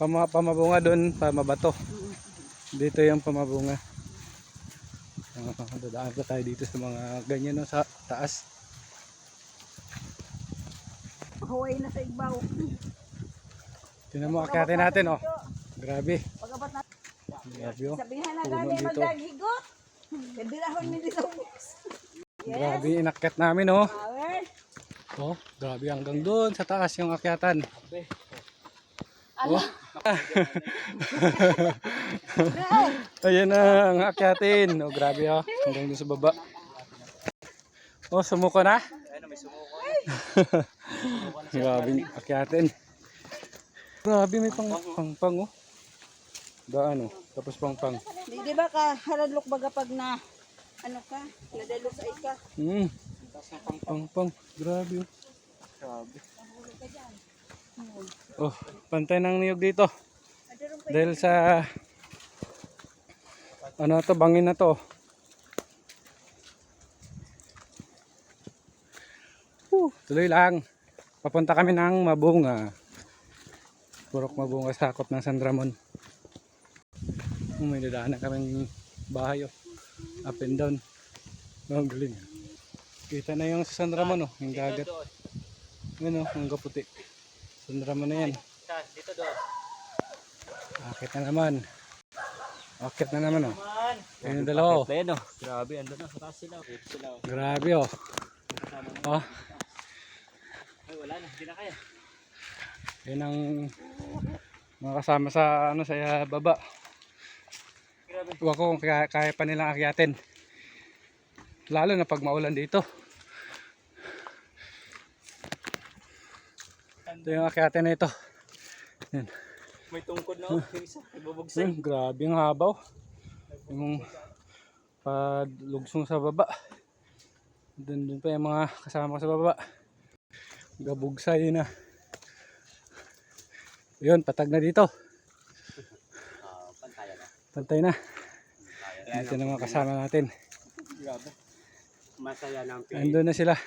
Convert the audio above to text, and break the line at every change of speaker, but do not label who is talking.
Pama, pamabunga doon, pamabato. Dito yung pamabunga. Uh, dadaan pa tayo dito sa mga ganyan no, sa taas.
Huway na sa igbaw.
Tingnan mo, akyatin natin oh. Grabe. Grabe oh.
Sabihan na gani
dito.
magdagigot. Kandirahon mi di sa ubos.
Grabe, inakyat namin oh.
Power.
Oh, grabe hanggang doon sa taas yung akyatan. Oh. Ayan na ang akyatin. Oh, grabe oh. Hanggang doon sa baba. Oh, sumuko na? grabe akyatin. Grabe may pang pang pang oh. Daan oh. Tapos pang pang.
Di, di ba ka haradlok baga pag na ano ka, nadalo sa ika.
Hmm. Pang pang. Grabe oh. Grabe. Oh, pantay ng niyog dito. Dahil sa ano to, bangin na to. Whew, tuloy lang. Papunta kami ng Mabunga. Purok Mabunga sakop ng San Ramon. Oh, may dadaanan kaming bahay oh. Up and down. Oh, ang galing. Kita na yung sa San Ramon oh, yung dagat. Yan oh, ang kaputi. San Ramon na yan.
Dito doon.
Akit na naman. Akit na naman oh. Ayun yung dalawa oh.
Pleno. Grabe, ando na. Sa taas sila. Dito sila. oh.
Grabe oh. Oh,
Ay, wala na. Hindi na kaya.
yun ang mga kasama sa ano sa uh, baba.
Grabe.
Huwag ko kung kaya, kaya pa nilang akyatin. Lalo na pag maulan dito. Ito yung akyatin na ito. Yan.
May tungkod na. Yung isa. Nagbubugsay.
Ayun, grabe ang habaw. Yung padlugsong sa baba. Doon, doon pa yung mga kasama ko sa baba. Gabugsay na. Yun, patag na dito.
Ah, pantaya na.
Pantay na. Dito na mga kasama natin.
Grabe. Masaya na ang
Andun na sila.